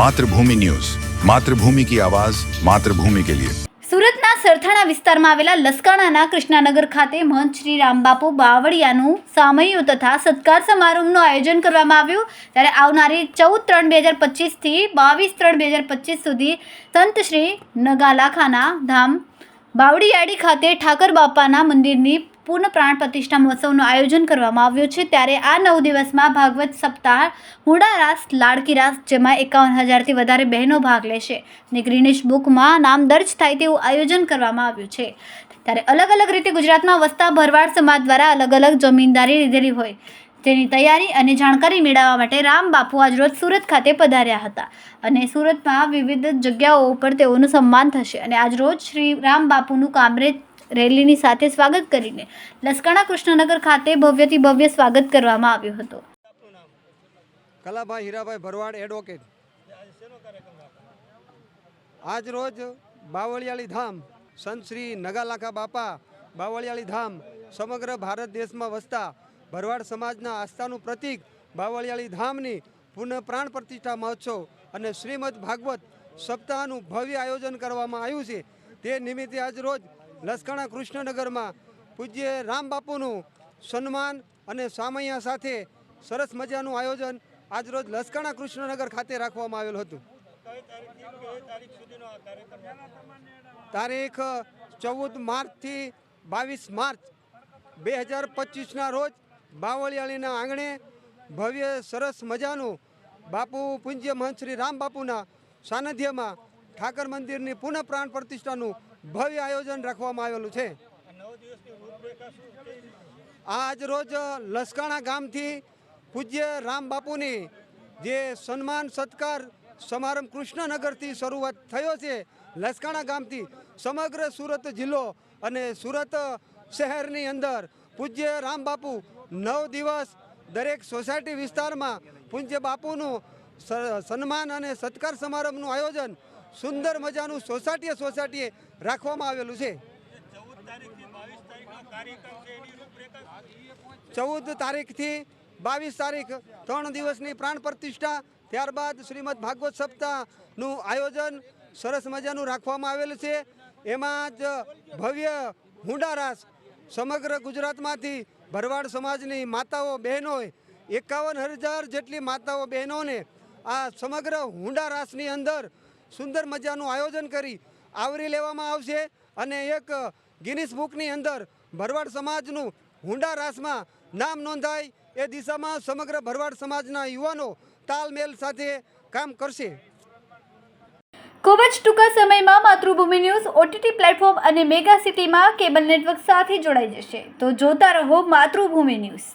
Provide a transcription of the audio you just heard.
Mathrubhumi news. Mathrubhumi કી આવાજ, માતૃભૂમિ કે લિયે. સુરતના સરથાણા વિસ્તારમાં આવેલા લસકાણાના કૃષ્ણાનગર ખાતે મહંત શ્રી રામબાપુ બાવળિયાનું સામયુ તથા સત્કાર સમારંભનું આયોજન કરવામાં આવ્યું. ત્યારે આવનારી ચૌદ ત્રણ બે હજાર પચીસથી બાવીસ ત્રણ બે હજાર પચીસ સુધી સંત શ્રી નગાલાખાના ધામ બાવળીયાડી ખાતે ઠાકર બાપાના મંદિરની પૂર્ણ પ્રાણ પ્રતિષ્ઠા મહોત્સવનું આયોજન કરવામાં આવ્યું છે. ત્યારે આ નવ દિવસમાં ભાગવત સપ્તાહ, હુડા રાસ, લાડકી રાસ, જેમાં એકાવન હજારથી વધારે બહેનો ભાગ લેશે અને ગ્રીનિશ બુકમાં નામ દર્જ થાય તેવું આયોજન કરવામાં આવ્યું છે. ત્યારે અલગ અલગ રીતે ગુજરાતમાં વસતા ભરવાડ સમાજ દ્વારા અલગ અલગ જમીનદારી લીધેલી હોય. તેની તૈયારી અને જાણકારી મેળવવા માટે રામ બાપુ આજરોજ સુરત ખાતે પધાર્યા હતા અને સુરતમાં વિવિધ જગ્યાઓ ઉપર તેઓનું સન્માન થશે અને આજરોજ શ્રી રામ બાપુનું કામરેજ રેલીની સાથે સ્વાગત કરીને લસકાણા કૃષ્ણનગર ખાતે ભવ્યથી ભવ્ય સ્વાગત કરવામાં આવ્યું હતું. કલાભાઈ હીરાભાઈ ભરવાડ એડવોકેટ આજ રોજ બાવળિયાળી ધામ સંત શ્રી નગાલાખા બાપા બાવળિયાળી ધામ સમગ્ર ભારત દેશમાં વસતા ભરવાડ સમાજના આસ્થાનું પ્રતીક બાવળિયાળી ધામની પુનઃ પ્રાણ પ્રતિષ્ઠા મહોત્સવ અને શ્રીમદ ભાગવત સપ્તાહનું ભવ્ય આયોજન કરવામાં આવ્યું છે. તે નિમિત્તે આજ રોજ લસકાણા કૃષ્ણનગરમાં પૂજ્ય રામ બાપુનું સન્માન અને સામૈયા સાથે સરસ મજાનું આયોજન આજરોજ લસકાણા કૃષ્ણનગર ખાતે રાખવામાં આવેલું હતું. તારીખ ચૌદ માર્ચથી બાવીસ માર્ચ બે હજાર પચીસના રોજ બાવળિયાળીના આંગણે ભવ્ય સરસ મજાનું બાપુ પૂજ્ય મહંત શ્રી રામ બાપુના સાનિધ્યમાં ઠાકર મંદિરની પુનઃ પ્રાણ પ્રતિષ્ઠાનું ભવ્ય આયોજન રાખવામાં આવેલું છે. આજ રોજ લસકાણા ગામથી પૂજ્ય રામ બાપુની જે સન્માન સત્કાર સમારંભ કૃષ્ણનગરથી શરૂઆત થયો છે, લસકાણા ગામથી સમગ્ર સુરત જિલ્લો અને સુરત શહેરની અંદર પૂજ્ય રામ બાપુ નવ દિવસ દરેક સોસાયટી વિસ્તારમાં પૂજ્ય બાપુનું સન્માન અને સત્કાર સમારંભનું આયોજન સુંદર મજાનું સોસાયટીએ સોસાયટીએ રાખવામાં આવેલું છે. ચૌદ તારીખથી બાવીસ તારીખ ત્રણ દિવસની પ્રાણ પ્રતિષ્ઠા, ત્યારબાદ શ્રીમદ ભાગવત સપ્તાહનું આયોજન સરસ મજાનું રાખવામાં આવેલું છે. એમાં જ ભવ્ય હુંડારાસ સમગ્ર ગુજરાતમાંથી ભરવાડ સમાજની માતાઓ બહેનોએ એકાવન હજાર જેટલી માતાઓ બહેનોને આ સમગ્ર હુંડારાસની અંદર સુંદર મજાનું આયોજન કરી આવરી લેવામાં આવશે અને એક ગિનિસ બુકની અંદર ભરવાડ સમાજનું હુંડા રાસમાં નામ નોંધાય એ દિશામાં સમગ્ર ભરવાડ સમાજના યુવાનો તાલમેલ સાથે કામ કરશે. ખૂબ જ ટૂંકા સમયમાં માતૃભૂમિ ન્યૂઝ ઓટીટી પ્લેટફોર્મ અને મેગા સિટીમાં કેબલ નેટવર્ક સાથે જોડાઈ જશે. તો જોતા રહો માતૃભૂમિ ન્યૂઝ.